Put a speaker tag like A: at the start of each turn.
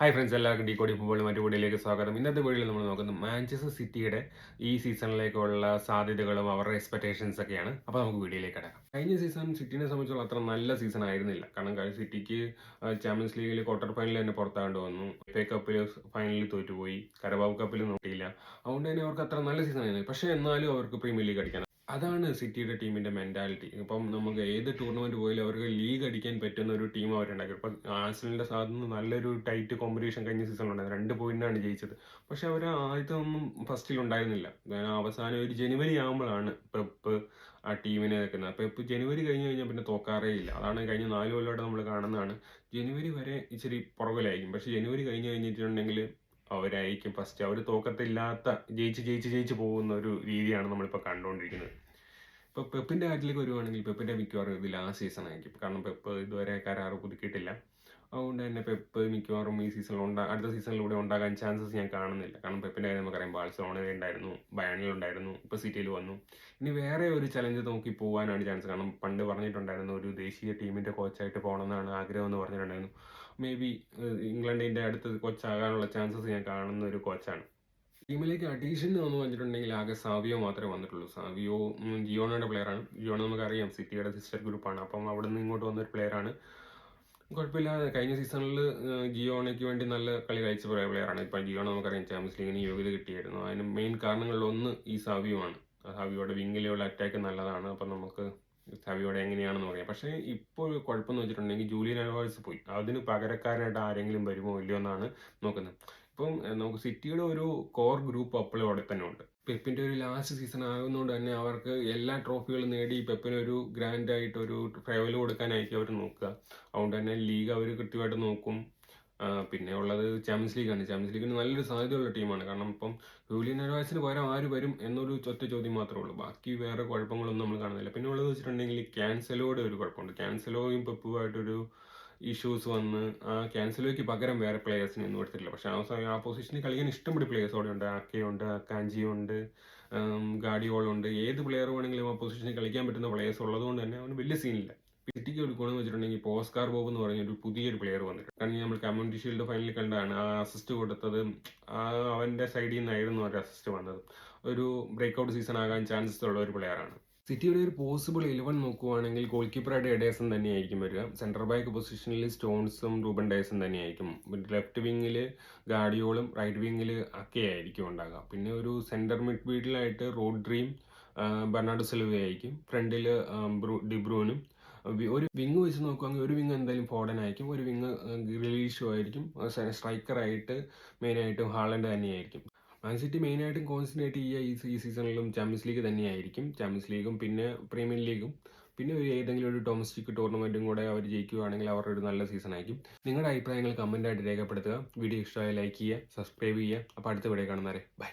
A: Hi friends എല്ലാവർക്കും ഡി കോടി ഫുട്ബോൾ മറ്റു കൂടിയിലേക്ക് സ്വാഗതം. ഇന്നത്തെ വീഡിയോയിൽ നമ്മൾ നോക്കുന്നത് മാഞ്ചസ്റ്റർ സിറ്റിയുടെ ഈ സീസണിലേക്കുള്ള സാധ്യതകളും അവരുടെ എക്സ്പെക്ടേഷൻസ് ഒക്കെയാണ്. അപ്പോൾ നമുക്ക് വീഡിയോയിലേക്ക് കിടക്കാം. കഴിഞ്ഞ സീസൺ സിറ്റിനെ സംബന്ധിച്ചുള്ള അത്ര നല്ല സീസൺ ആയിരുന്നില്ല. കാരണം കഴിഞ്ഞ സിറ്റിക്ക് ചാമ്പ്യൻസ് ലീഗിൽ ക്വാർട്ടർ ഫൈനലിൽ തന്നെ പുറത്താകേണ്ടി വന്നു. എഫ് എ കപ്പിൽ ഫൈനലിൽ തോറ്റുപോയി. കരബാബ് കപ്പിൽ നോക്കിയില്ല. അതുകൊണ്ട് തന്നെ അവർക്ക് അത്ര നല്ല സീസൺ ആയിരുന്നു പക്ഷേ എന്നാലും അവർക്ക് പ്രീമിയർ ലീഗ് അടിക്കാൻ അതാണ് സിറ്റിയുടെ ടീമിന്റെ മെന്റാലിറ്റി ഇപ്പം നമുക്ക് ഏത് ടൂർണമെന്റ് പോയാലും അവർക്ക് ലീഗ് അടിക്കാൻ പറ്റുന്ന ഒരു ടീം അവരുണ്ടാക്കി. ഇപ്പം ആഴ്സണലിന്റെ സാധനം നല്ലൊരു ടൈറ്റ് കോമ്പറ്റീഷൻ കഴിഞ്ഞ സീസണിൽ ഉണ്ടായിരുന്നു. രണ്ട് പോയിന്റാണ് ജയിച്ചത്. പക്ഷെ അവർ ആദ്യത്തെ ഒന്നും ഫസ്റ്റിൽ ഉണ്ടായിരുന്നില്ല. അവസാനം ഒരു ജനുവരി ആകുമ്പോഴാണ് പെപ്പ് ആ ടീമിനെ നിൽക്കുന്നത്. പെപ്പ് ജനുവരി കഴിഞ്ഞ് കഴിഞ്ഞാൽ പിന്നെ തോക്കാറേ ഇല്ല. അതാണ് കഴിഞ്ഞ നാല് കൊല്ലമായിട്ട് നമ്മൾ കാണുന്നതാണ്. ജനുവരി വരെ ഇച്ചിരി പുറകിലായിരിക്കും. പക്ഷെ ജനുവരി കഴിഞ്ഞ് കഴിഞ്ഞിട്ടുണ്ടെങ്കിൽ അവരായിരിക്കും. ഫസ്റ്റ് അവർ തോക്കത്തില്ലാത്ത ജയിച്ച് ജയിച്ച് ജയിച്ച് പോകുന്ന ഒരു രീതിയാണ് നമ്മളിപ്പോൾ കണ്ടുകൊണ്ടിരിക്കുന്നത് ഇപ്പോൾ പെപ്പിന്റെ കാര്യത്തിലേക്ക് വരുവാണെങ്കിൽ പെപ്പിന്റെ മിക്കവാറും ഇത് ലാസ്റ്റ് സീസൺ ആയിരിക്കും. കാരണം പെപ്പ് ഇതുവരെ കരാറ് പുതുക്കിയിട്ടില്ല. അതുകൊണ്ട് തന്നെ പെപ്പ് മിക്കവാറും ഈ സീസണിൽ ഉണ്ടാ അടുത്ത സീസണിലൂടെ ഉണ്ടാകാൻ ചാൻസസ് ഞാൻ കാണുന്നില്ല. കാരണം പെപ്പിന്റെ കാര്യം നമുക്കറിയാം ബാഴ്സലോണയിൽ ഉണ്ടായിരുന്നു ബയണിലുണ്ടായിരുന്നു ഇപ്പോൾ സിറ്റിയിൽ വന്നു. ഇനി വേറെ ഒരു ചലഞ്ച് നോക്കി പോകാനാണ് ചാൻസ് കാരണം പണ്ട് പറഞ്ഞിട്ടുണ്ടായിരുന്നു ഒരു ദേശീയ ടീമിന്റെ കോച്ചായിട്ട് പോകണമെന്നാണ് ആഗ്രഹം എന്ന് പറഞ്ഞിട്ടുണ്ടായിരുന്നു. മേ ബി ഇംഗ്ലണ്ടിന്റെ അടുത്ത് കോച്ചാകാനുള്ള ചാൻസസ് ഞാൻ കാണുന്ന ഒരു കോച്ചാണ് ടീമിലേക്ക് അഡീഷൻ എന്ന് പറഞ്ഞിട്ടുണ്ടെങ്കിൽ ആകെ സാവിയോ മാത്രമേ വന്നിട്ടുള്ളൂ. സാവിയോ ജിയോണയുടെ പ്ലെയറാണ് ജിയോണ നമുക്കറിയാം സിറ്റിയുടെ സിസ്റ്റർ ഗ്രൂപ്പാണ് അപ്പം അവിടെ നിന്ന് ഇങ്ങോട്ട് വന്നൊരു പ്ലെയറാണ് കുഴപ്പമില്ലാതെ കഴിഞ്ഞ സീസണിൽ ജിയോണയ്ക്ക് വേണ്ടി നല്ല കളി കളിച്ച പ്ലെയറാണ് ഇപ്പം ജിയോണ നമുക്കറിയാം ചാമ്പ്യൻസ് ലീഗിന് യോഗ്യത കിട്ടിയായിരുന്നു അതിന് മെയിൻ കാരണങ്ങളിലൊന്ന് ഈ സാവിയോ ആണ്. സാവിയോയുടെ വിങ്ങിലുള്ള അറ്റാക്ക് നല്ലതാണ്. അപ്പം നമുക്ക് സാവിയോടെ എങ്ങനെയാണെന്ന് പറയാം. പക്ഷേ ഇപ്പോൾ കുഴപ്പമെന്ന് വെച്ചിട്ടുണ്ടെങ്കിൽ ജൂലിയൻ അനുഭവിച്ച് പോയി. അതിന് പകരക്കാരനായിട്ട് ആരെങ്കിലും വരുമോ ഇല്ലയോ എന്നാണ് നോക്കുന്നത്. ഇപ്പം നമുക്ക് സിറ്റിയുടെ ഒരു കോർ ഗ്രൂപ്പ് അപ്പോഴും അവിടെ തന്നെ ഉണ്ട്. പെപ്പിന്റെ ഒരു ലാസ്റ്റ് സീസൺ ആകുന്നതുകൊണ്ട് തന്നെ അവർക്ക് എല്ലാ ട്രോഫികളും നേടി പെപ്പിന് ഒരു ഗ്രാൻഡ് ആയിട്ട് ഒരു ഫേവൽ കൊടുക്കാനായിരിക്കും അവർ നോക്കുക. അതുകൊണ്ട് തന്നെ ലീഗ് അവർ കൃത്യമായിട്ട് നോക്കും. പിന്നെ ഉള്ളത് ചാമ്പ്യൻസ് ലീഗാണ് ചാമ്പ്യൻസ് ലീഗിന് നല്ലൊരു സാധ്യതയുള്ള ടീമാണ്. കാരണം ഇപ്പം ജൂലിയൻ അഡ്വാൻസിന് പകരം ആര് വരും എന്നൊരു ഒറ്റ ചോദ്യം മാത്രമേ ഉള്ളൂ. ബാക്കി വേറെ കുഴപ്പങ്ങളൊന്നും നമ്മൾ കാണുന്നില്ല. പിന്നെ ഉള്ളത് വെച്ചിട്ടുണ്ടെങ്കിൽ ക്യാൻസലോടെ ഒരു കുഴപ്പമുണ്ട്. ക്യാൻസലോയും പെപ്പുമായിട്ടൊരു ഇഷ്യൂസ് വന്ന് ആ ക്യാൻസലോയ്ക്ക് പകരം വേറെ പ്ലേയേഴ്സിനെ ഒന്നും എടുത്തിട്ടില്ല. പക്ഷെ ആ ആ പൊസിഷനിൽ കളിക്കാൻ ഇഷ്ടംപടി പ്ലേയേഴ്സ് അവിടെ ഉണ്ട്. ആക്കയുണ്ട് കാഞ്ചിയുണ്ട് ഗാഡിയോളുണ്ട് ഏത് പ്ലെയർ വേണമെങ്കിലും ആ പൊസിഷനിൽ കളിക്കാൻ പറ്റുന്ന പ്ലേയേഴ്സ് ഉള്ളതുകൊണ്ട് തന്നെ അവന് വലിയ സീനില്ല സിറ്റിക്ക് എടുക്കുകയാണെന്ന് വെച്ചിട്ടുണ്ടെങ്കിൽ ഇപ്പോൾ ഓസ്കാർ ബോബ് എന്ന് പറഞ്ഞ ഒരു പുതിയൊരു പ്ലെയർ വന്നിട്ടുണ്ട്. കാരണം നമ്മൾ കമ്മ്യൂണിറ്റി ഷീൽഡ് ഫൈനലിൽ കണ്ടാണ് ആ അസിസ്റ്റ് കൊടുത്തത്. അവന്റെ സൈഡിൽ നിന്നായിരുന്നു ഒരു അസിസ്റ്റ് വന്നത്. ഒരു ബ്രേക്ക്ഔട്ട് സീസൺ ആകാൻ ചാൻസസ് ഉള്ള ഒരു പ്ലെയറാണ് സിറ്റിയുടെ ഒരു പോസിബിൾ ഇലവൻ നോക്കുവാണെങ്കിൽ ഗോൾ കീപ്പറായിട്ട് എഡേസൺ തന്നെയായിരിക്കും വരിക. സെന്റർ ബാക്ക് പൊസിഷനിൽ സ്റ്റോൺസും റൂബൻ ഡേസൺ തന്നെയായിരിക്കും. ലെഫ്റ്റ് വിങ്ങിൽ ഗാഡിയോളും റൈറ്റ് വിങ്ങിൽ ഒക്കെ ആയിരിക്കും ഉണ്ടാകുക പിന്നെ ഒരു സെന്റർ മിഡ് ഫീൽഡിലായിട്ട് റോഡ്രിയും ബെർണാഡോ സിൽവ ആയിരിക്കും. ഫ്രണ്ടിൽ ഡിബ്രൂനും ഒരു വിങ് വെച്ച് നോക്കുവാണെങ്കിൽ ഒരു വിങ് എന്തായാലും ഫോർഡൻ ആയിരിക്കും. ഒരു വിങ് റിലീഷോ ആയിരിക്കും. സ്ട്രൈക്കറായിട്ട് മെയിനായിട്ടും ഹാളൻഡ് തന്നെയായിരിക്കും. മാൻ സിറ്റി മെയിനായിട്ടും കോൺസെൻട്രേറ്റ് ചെയ്യുക ഈ സീസണിലും ചാമ്പ്യൻസ് ലീഗ് തന്നെയായിരിക്കും. ചാമ്പ്യൻസ് ലീഗും പിന്നെ പ്രീമിയർ ലീഗും പിന്നെ ഒരു ഏതെങ്കിലും ഒരു ഡൊമസ്റ്റിക് ടൂർണമെന്റും കൂടെ അവർ ജയിക്കുകയാണെങ്കിൽ അവരുടെ ഒരു നല്ല സീസൺ ആയിരിക്കും. നിങ്ങളുടെ അഭിപ്രായങ്ങൾ കമന്റായിട്ട് രേഖപ്പെടുത്തുക. വീഡിയോ ഇഷ്ടമായ ലൈക്ക് ചെയ്യുക സബ്സ്ക്രൈബ് ചെയ്യുക. അപ്പോൾ അടുത്ത വീഡിയോ കാണുന്നവരെ ബൈ